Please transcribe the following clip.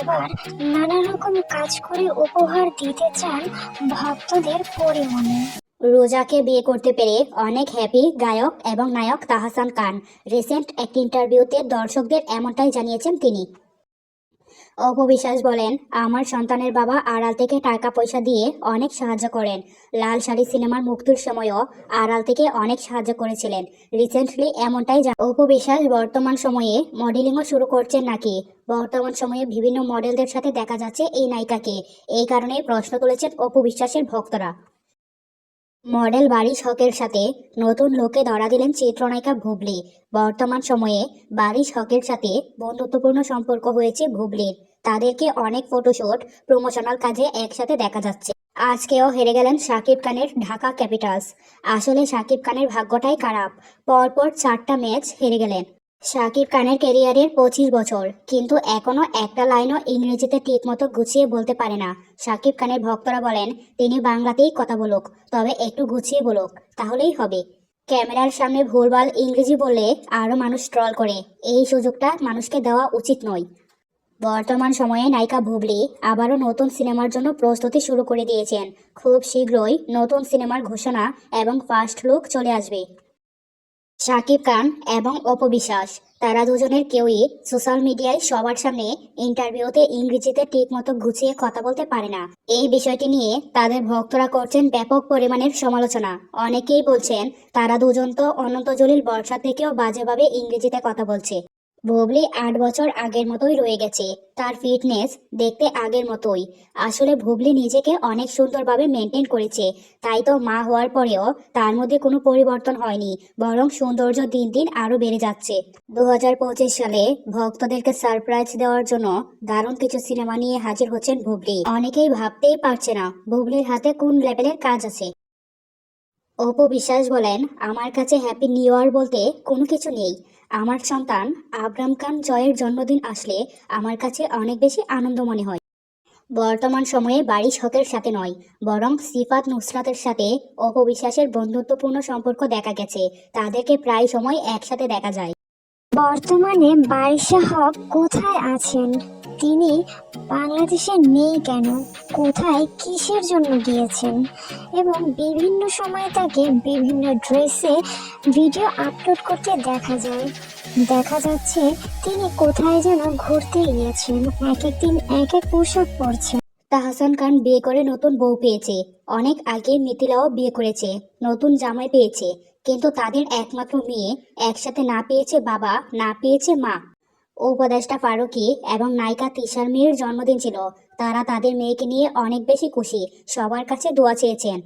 এবার নানা রকম কাজ করে উপহার দিতে চান ভক্তদের পরিমণে। রোজাকে বিয়ে করতে পেরে অনেক হ্যাপি গায়ক এবং নায়ক তাহসান খান। রিসেন্ট এক ইন্টারভিউতে দর্শকদের এমনটাই জানিয়েছেন তিনি। অপবিশ্বাস বলেন, আমার সন্তানের বাবা আড়াল থেকে টাকা পয়সা দিয়ে অনেক সাহায্য করেন। লাল শাড়ি সিনেমার মুক্তির সময়ও আড়াল থেকে অনেক সাহায্য করেছিলেন। রিসেন্টলি এমনটাই যা অপবিশ্বাস বর্তমান সময়ে মডেলিংও শুরু করছেন নাকি? বর্তমান সময়ে বিভিন্ন মডেলদের সাথে দেখা যাচ্ছে এই নায়িকাকে। এই কারণে প্রশ্ন তুলেছেন অপবিশ্বাসের ভক্তরা। মডেল বাড়ি শখের সাথে নতুন লোকে ধরা দিলেন চিত্রনায়িকা ভুবলি। বর্তমান সময়ে বাড়ি শখের সাথে বন্ধুত্বপূর্ণ সম্পর্ক হয়েছে ভুবলির। তাদেরকে অনেক ফটোশুট, প্রমোশনাল কাজে একসাথে দেখা যাচ্ছে। আজকেও হেরে গেলেন শাকিব খানের ঢাকা ক্যাপিটালস। আসলে শাকিব খানের ভাগ্যটাই খারাপ। পরপর চারটা ম্যাচ হেরে গেলেন। শাকিব খানের ক্যারিয়ারের পঁচিশ বছর, কিন্তু এখনও একটা লাইনও ইংরেজিতে ঠিকমতো গুছিয়ে বলতে পারে না। শাকিব খানের ভক্তরা বলেন, তিনি বাংলাতেই কথা বলুক, তবে একটু গুছিয়ে বলুক, তাহলেই হবে। ক্যামেরার সামনে ভুলভাল ইংরেজি বললে আরও মানুষ ট্রল করে। এই সুযোগটা মানুষকে দেওয়া উচিত নয়। বর্তমান সময়ে নায়িকা ভুবলি আবারও নতুন সিনেমার জন্য প্রস্তুতি শুরু করে দিয়েছেন। খুব শীঘ্রই নতুন সিনেমার ঘোষণা এবং ফার্স্ট লুক চলে আসবে। শাকিব খান এবং অপবিশ্বাস তারা দুজনের কেউই সোশ্যাল মিডিয়ায় সবার সামনে ইন্টারভিউতে ইংরেজিতে ঠিকমতো গুছিয়ে কথা বলতে পারে না। এই বিষয়টি নিয়ে তাদের ভক্তরা করছেন ব্যাপক পরিমাণের সমালোচনা। অনেকেই বলছেন, তারা দুজন তো অনন্ত জলিল বর্ষা থেকেও বাজেভাবে ইংরেজিতে কথা বলছে। বুবলি আট বছর আগের মতোই রয়ে গেছে। তার ফিটনেস দেখতে আগের মতোই। আসলে ভুবলি নিজেকে অনেক সুন্দরভাবে মেনটেন করেছে। তাই তো মা হওয়ার পরেও তার মধ্যে কোনো পরিবর্তন হয়নি, বরং সৌন্দর্য দিন দিন আরও বেড়ে যাচ্ছে। দু হাজার পঁচিশ সালে ভক্তদেরকে সারপ্রাইজ দেওয়ার জন্য দারুণ কিছু সিনেমা নিয়ে হাজির হচ্ছেন বুবলি। অনেকেই ভাবতেই পারছে না, বুবলির হাতে কোন লেভেলের কাজ আছে। অপু বিশ্বাস বলেন, আমার কাছে হ্যাপি নিউ ইয়ার বলতে কোনো কিছু নেই। আমার সন্তান আবরাম খান জয়ের জন্মদিন আসলে আমার কাছে অনেক বেশি আনন্দ মনে হয়। বর্তমান সময়ে বাড়ি শখের সাথে নয়, বরং সিফাত নুসরাতের সাথে অপবিশ্বাসের বন্ধুত্বপূর্ণ সম্পর্ক দেখা গেছে। তাদেরকে প্রায় সময় একসাথে দেখা যায়। বর্তমানে বারিশা হক কোথায় আছেন? তিনি বাংলাদেশে নেই কেন? কোথায় কিসের জন্য গিয়েছেন? এবং বিভিন্ন সময় তাকে বিভিন্ন ড্রেসে ভিডিও আপলোড করতে দেখা যায়। দেখা যাচ্ছে তিনি কোথায় যেন ঘুরতে গিয়েছেন। এক এক দিন এক এক পোশাক পরছেন তাহসান খান বিয়ে করে নতুন বউ পেয়েছে। অনেক আগে মিথিলাও বিয়ে করেছে, নতুন জামাই পেয়েছে। কিন্তু তাদের একমাত্র মেয়ে একসাথে না পেয়েছে বাবা, না পেয়েছে মা। উপদেষ্টা ফারুকি এবং নায়িকা তিশার মেয়ের জন্মদিন ছিল। তারা তাদের মেয়েকে নিয়ে অনেক বেশি খুশি। সবার কাছে দোয়া চেয়েছেন।